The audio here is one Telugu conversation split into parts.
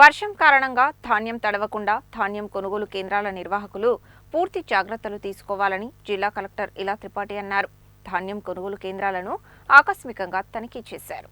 వర్షం కారణంగా ధాన్యం తడవకుండా ధాన్యం కొనుగోలు కేంద్రాల నిర్వాహకులు పూర్తి జాగ్రత్తలు తీసుకోవాలని జిల్లా కలెక్టర్ ఇలా త్రిపాఠి అన్నారు. ధాన్యం కొనుగోలు కేంద్రాలను ఆకస్మికంగా తనిఖీ చేశారు.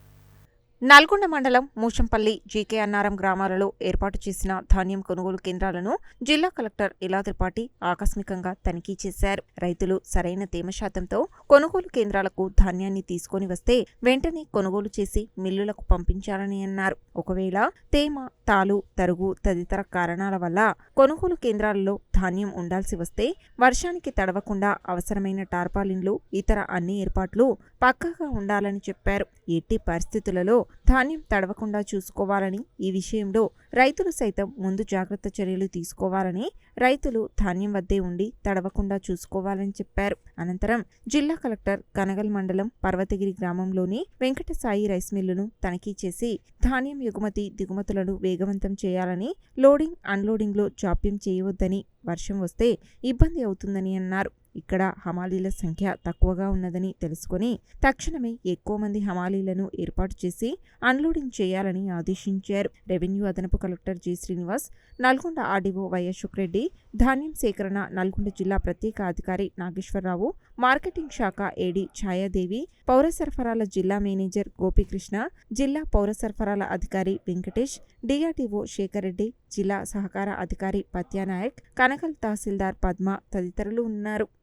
నల్గొండ మండలం మూషంపల్లి జీకే అన్నారం గ్రామాలలో ఏర్పాటు చేసిన ధాన్యం కొనుగోలు కేంద్రాలను జిల్లా కలెక్టర్ ఇలా త్రిపాఠి ఆకస్మికంగా తనిఖీ చేశారు. రైతులు సరైన తేమ శాతంతో కొనుగోలు కేంద్రాలకు ధాన్యాన్ని తీసుకొని వస్తే వెంటనే కొనుగోలు చేసి మిల్లులకు పంపించాలని అన్నారు. ఒకవేళ తేమ తాలు తరుగు తదితర కారణాల వల్ల కొనుగోలు కేంద్రాలలో ధాన్యం ఉండాల్సి వస్తే వర్షానికి తడవకుండా అవసరమైన టార్పాలిన్లు ఇతర అన్ని ఏర్పాట్లు పక్కాగా ఉండాలని చెప్పారు. ఎట్టి పరిస్థితులలో ధాన్యం తడవకుండా చూసుకోవాలని ఈ విషయంలో రైతులు సైతం ముందు జాగ్రత్త చర్యలు తీసుకోవాలని రైతులు ధాన్యం వద్దే ఉండి తడవకుండా చూసుకోవాలని చెప్పారు. అనంతరం జిల్లా కలెక్టర్ కనగల్ మండలం పర్వతగిరి గ్రామంలోని వెంకటసాయి రైస్ మిల్లును తనిఖీ చేసి ధాన్యం ఎగుమతి దిగుమతులను వేగవంతం చేయాలని లోడింగ్ అన్లోడింగ్లో జాప్యం చేయవద్దని వర్షం వస్తే ఇబ్బంది అవుతుందని అన్నారు. ఇక్కడ హమాలీల సంఖ్య తక్కువగా ఉన్నదని తెలుసుకొని తక్షణమే ఎక్కువ మంది హమాలీలను ఏర్పాటు చేసి అన్లోడింగ్ చేయాలని ఆదేశించారు. రెవెన్యూ అదనపు collector G. Srinivas Nalgonda RDO YS Sukreddy ధాన్యం సేకరణ నల్గొండ జిల్లా ప్రత్యేక అధికారి నాగేశ్వరరావు మార్కెటింగ్ శాఖ ఏడీ ఛాయాదేవి పౌర సరఫరాల జిల్లా మేనేజర్ గోపీకృష్ణ జిల్లా పౌర సరఫరాల అధికారి వెంకటేష్ డిఆర్డీఓ శేఖర్ రెడ్డి జిల్లా సహకార అధికారి పత్యానాయక్ కనకల్ తహసీల్దార్ పద్మ తదితరులు ఉన్నారు.